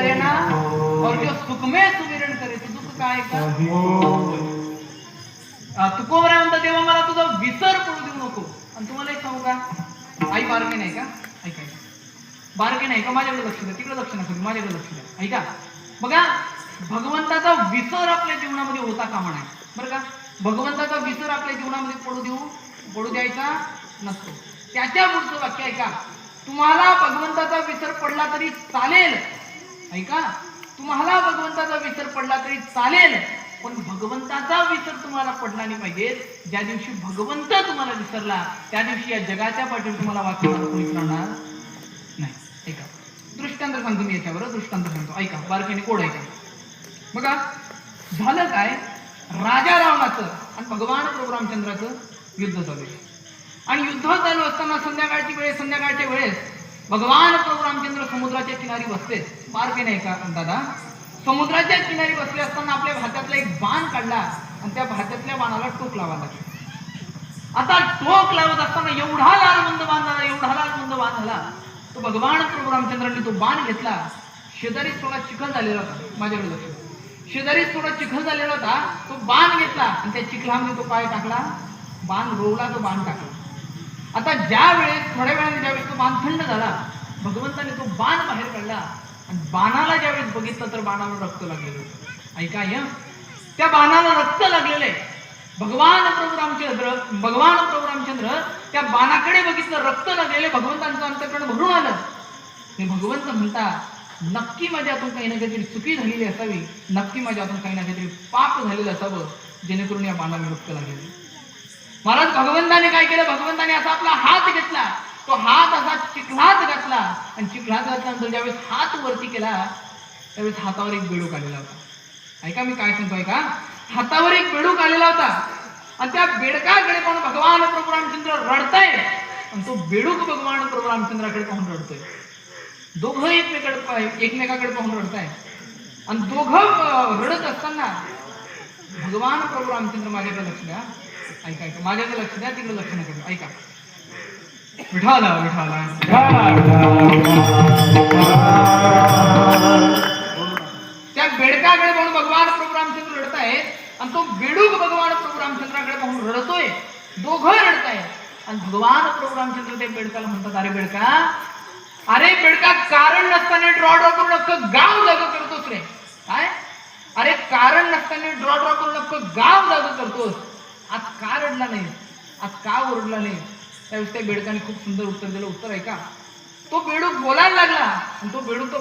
करे ना और जो सुख में सुमिरण करे. ते दुःख काय का? आ, तुकोबरा म्हणता तेव्हा मला तुझा विसर पडू देऊ नको. आणि तुम्हाला एक सांगू का? आई बारके नाही का? ऐका. बारके नाही का? माझ्याकडे लक्ष द्या. तिकडे लक्ष नका माझ्याकडे लक्ष द्या. ऐका. बघा भगवंताचा विसर आपल्या जीवनामध्ये होता कामा नाही बरं का? भगवंताचा विसर आपल्या जीवनामध्ये पडू देऊ पडू द्यायचा नसतो. त्याच्या पुढचं वाक्य ऐका. तुम्हाला भगवंताचा विसर पडला तरी चालेल. ऐका तुम्हाला भगवंताचा विसर पडला तरी चालेल पण भगवंताचा विसर तुम्हाला पडला नाही पाहिजे. ज्या दिवशी भगवंत तुम्हाला विसरला त्या दिवशी या जगाच्या पाठीवर तुम्हाला वाचवणार कोणी राहणार नाही. ऐका. दृष्टांत सांगतो मी याच्यावर दृष्टांत सांगतो. ऐका बारकाईने कोड ऐका. बघा झालं काय? राजा रावणाचं आणि भगवान प्रभू रामचंद्राचं युद्ध चालू आहे आणि युद्ध चालू असताना संध्याकाळची वेळेस संध्याकाळच्या वेळेस भगवान प्रभू रामचंद्र समुद्राच्या किनारी बसले. बारके नाही का दादा? समुद्राच्या किनारी बसले असताना आपल्या भातातला एक बाण काढला आणि त्या भातातल्या बाणाला टोक लावा लागला. आता टोक लावत असताना एवढा लालबंद बाण झाला एवढा लालबंद बाण झाला. तो भगवान प्रभू रामचंद्रांनी तो बाण घेतला. शेजारी थोडा चिखल झालेला होता माझ्याकडे लक्ष द्या. शेजारी थोडा चिखल झालेला होता तो बाण घेतला आणि त्या चिखलामध्ये तो पाय टाकला. बाण रोवला तो बाण टाकला. आता ज्या वेळेस थोड्या वेळाने ज्यावेळेस तो बाण थंड झाला भगवंताने तो बाण बाहेर काढला आणि बाणाला ज्यावेळेस बघितलं तर बाणाला रक्त लागलेलं होतं. ऐका या त्या बाणाला रक्त लागलेलं आहे. भगवान प्रभू रामचंद्र भगवान प्रभू रामचंद्र त्या बाणाकडे बघितलं रक्त लागलेले भगवंतांचं अंतकरण भरून आलं. ते भगवंत म्हणता नक्की माझ्या हातून काही ना काहीतरी चुकी झालेली असावी नक्की माझ्या हातून काही ना काहीतरी पाप झालेलं असावं जेणेकरून या बाणाला रक्त लागेल महाराज भगवंताने काय केलं? भगवंताने असा आपला हात घेतला. तो हात असा चिखलात घातला. आणि चिखलात घातल्यानंतर ज्यावेळेस हात वरती केला त्यावेळेस हातावर एक बेडूक आलेला होता. ऐका मी काय सांगतोय का? हातावर एक बेडूक आलेला होता. आणि त्या बेडकाकडे पाहून भगवान प्रभू रामचंद्र रडताय. आणि तो बेडूक भगवान प्रभू रामचंद्राकडे पाहून रडतोय. दोघं एकमेकडे एकमेकाकडे पाहून रडताय. आणि दोघं रडत असताना भगवान प्रभू रामचंद्र माझ्याकडे लक्ष द्या. ऐका ऐका. माझ्याकडे लक्ष द्या तिकडे लक्ष नका ऐका. विठाला विठाला. त्या बेडकाकडे म्हणून भगवान प्रभू रामचंद्र रडतायत आणि तो बेडूक भगवान प्रभू रामचंद्राकडे पाहून रडतोय. दोघं रडतायत. आणि भगवान प्रभू रामचंद्र ते बेडकाला म्हणतात अरे बेडका अरे बेडका कारण नसताना ड्रॉ ड्रॉ करून अख्खं गाव जाग करतोस रे. काय? अरे कारण नसताना ड्रॉ ड्रॉ करून अख्खं गाव जाग करतोस. आज का रडला नाही? आज का ओरडला नाही? त्यावेळेस त्या बेडकाने खूप सुंदर उत्तर दिलं. उत्तर आहे का? तो बेडूक बोलायला लागला. आणि तो बेडूक तो